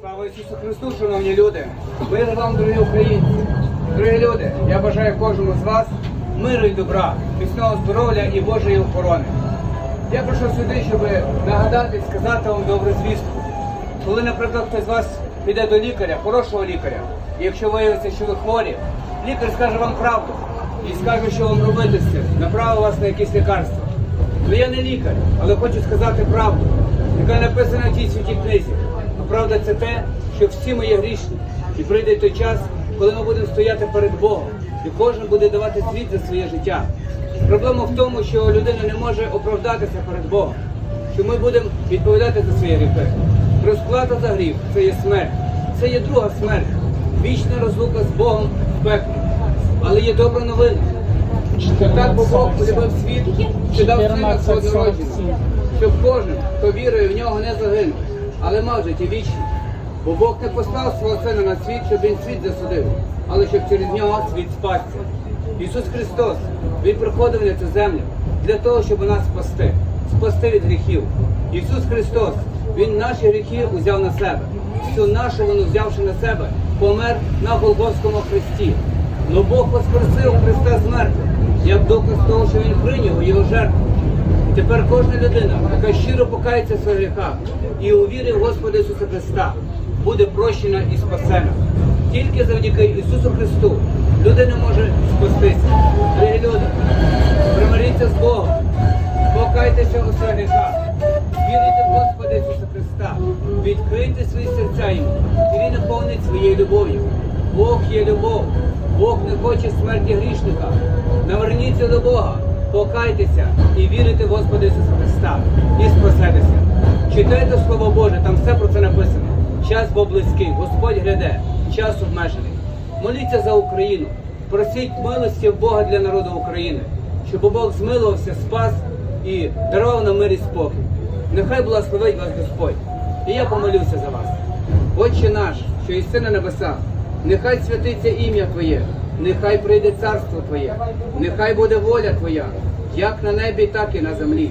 Ісусу Христу, шановні люди, мир вам, дорогі українці. Дорогі люди, я бажаю кожному з вас миру і добра, міцного здоров'я і Божої охорони. Я прийшов сюди, щоб нагадати сказати вам добру звістку. Коли, наприклад, хтось з вас піде до лікаря, хорошого лікаря, і якщо виявиться, що ви хворі, лікар скаже вам правду і скаже, що вам робити з цим, направить вас на якісь лікарства. Ну я не лікар, але хочу сказати правду, яка написана в тій святій книзі. Правда це те, що всі ми є грішні. І прийде той час, коли ми будемо стояти перед Богом, і кожен буде давати звіт за своє життя. Проблема в тому, що людина не може оправдатися перед Богом, що ми будемо відповідати за свої гріхи. Розплата за гріх це є смерть, це є друга смерть, вічна розлука з Богом в пеклі. Але є добра новина. Що так Бо Бог полюбив світ, що дав сина свого народження, щоб кожен, хто вірує в нього, не загинув, але мав життя вічне. Бо Бог не послав свого сина на світ, щоб він світ засудив, але щоб через нього світ спасся. Ісус Христос, Він приходив на цю землю для того, щоб нас спасти, спасти від гріхів. Ісус Христос, Він наші гріхи узяв на себе. Всю нашу вину взявши на себе, помер на Голгофському хресті. Но Бог воскресив Христа з мертвих, як доказ того, що Він прийняв його жертву. Тепер кожна людина, яка щиро покається в своїх гріхах і увірить в Господа Ісуса Христа, буде прощена і спасена. Тільки завдяки Ісусу Христу людина може спастися. Дорогі люди, примиріться з Богом, покайтеся у своїх гріхах, вірите в Господа Ісуса Христа, відкрийте свої серця йому, і Він наповнить своєю любов'ю. Бог є любов, Бог не хоче смерті грішника. Наверніться до Бога, покайтеся і вірите в Господа Ісуса Христа і спасетеся. Читайте Слово Боже, там все про це написано. Час був близький, Господь гляде, час обмежений. Моліться за Україну, просіть милості в Бога для народу України, щоб Бог змилувався, спас і дарував нам мир і спокій. Нехай благословить вас Господь. І я помолюся за вас. Отче наш, що єси на небесах, нехай святиться ім'я Твоє, нехай прийде царство Твоє, нехай буде воля Твоя, як на небі, так і на землі.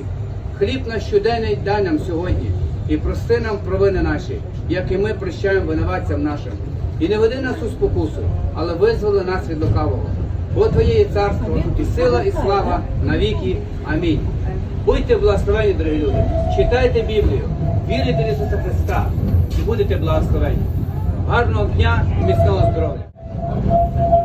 Хліб наш щоденний дай нам сьогодні, і прости нам провини наші, як і ми прощаємо винуватцям нашим. І не веди нас у спокусу, але визволи нас від лукавого. Бо Твоє є царство, і сила, і слава навіки. Амінь. Будьте благословені, дорогі люди, читайте Біблію, вірите в Ісуса Христа і будете благословені. Гарного дня і міцного здоров'я!